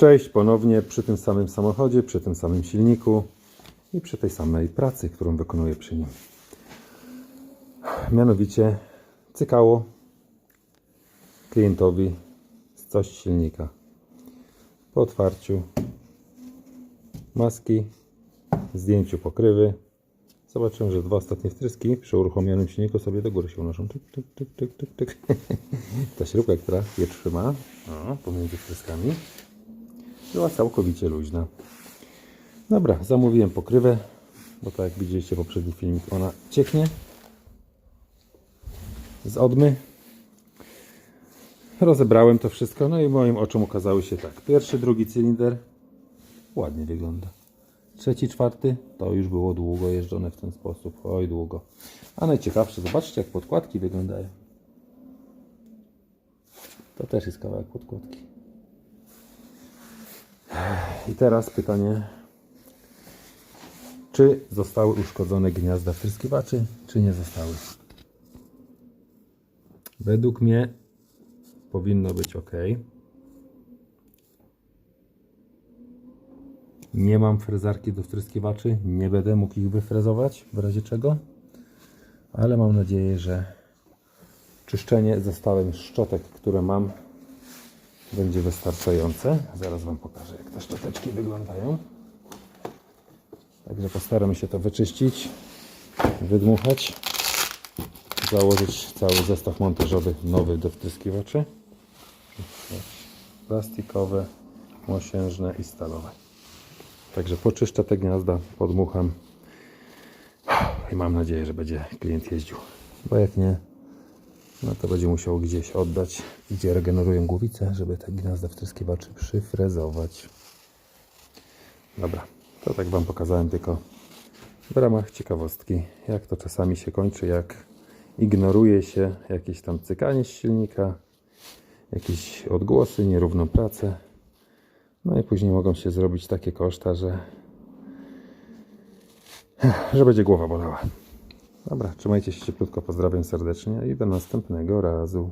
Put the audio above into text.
Cześć ponownie przy tym samym samochodzie, przy tym samym silniku i przy tej samej pracy, którą wykonuję przy nim. Mianowicie cykało klientowi z coś silnika. Po otwarciu maski, zdjęciu pokrywy zobaczyłem, że dwa ostatnie wtryski przy uruchomionym silniku sobie do góry się unoszą. Tyk, tyk, tyk, tyk, tyk. Ta śrubka, która je trzyma pomiędzy wtryskami była całkowicie luźna. Dobra, zamówiłem pokrywę, bo tak jak widzieliście w poprzednim filmiku, ona cieknie z odmy. Rozebrałem to wszystko, no i moim oczom ukazały się tak. Pierwszy, drugi cylinder ładnie wygląda. Trzeci, czwarty to już było długo jeżdżone w ten sposób. Oj, długo. A najciekawsze, zobaczcie jak podkładki wyglądają. To też jest kawałek podkładki. I teraz pytanie, czy zostały uszkodzone gniazda wtryskiwaczy, czy nie zostały? Według mnie powinno być ok. Nie mam frezarki do wtryskiwaczy, nie będę mógł ich wyfrezować w razie czego, ale mam nadzieję, że czyszczenie zestawem szczotek, które mam, będzie wystarczające. Zaraz Wam pokażę, jak te szczoteczki wyglądają. Także postaram się to wyczyścić, wydmuchać, założyć cały zestaw montażowy nowy do wtryskiwaczy. Plastikowe, mosiężne i stalowe. Także poczyszczę te gniazda, podmucham i mam nadzieję, że będzie klient jeździł. Bo jak nie, no to będzie musiał gdzieś oddać, gdzie regenerują głowice, żeby te gniazda wtryskiwaczy przyfrezować. Dobra, to tak Wam pokazałem tylko w ramach ciekawostki, jak to czasami się kończy, jak ignoruje się jakieś tam cykanie z silnika, jakieś odgłosy, nierówną pracę. No i później mogą się zrobić takie koszta, że, że będzie głowa bolała. Dobra, trzymajcie się cieplutko, pozdrawiam serdecznie i do następnego razu.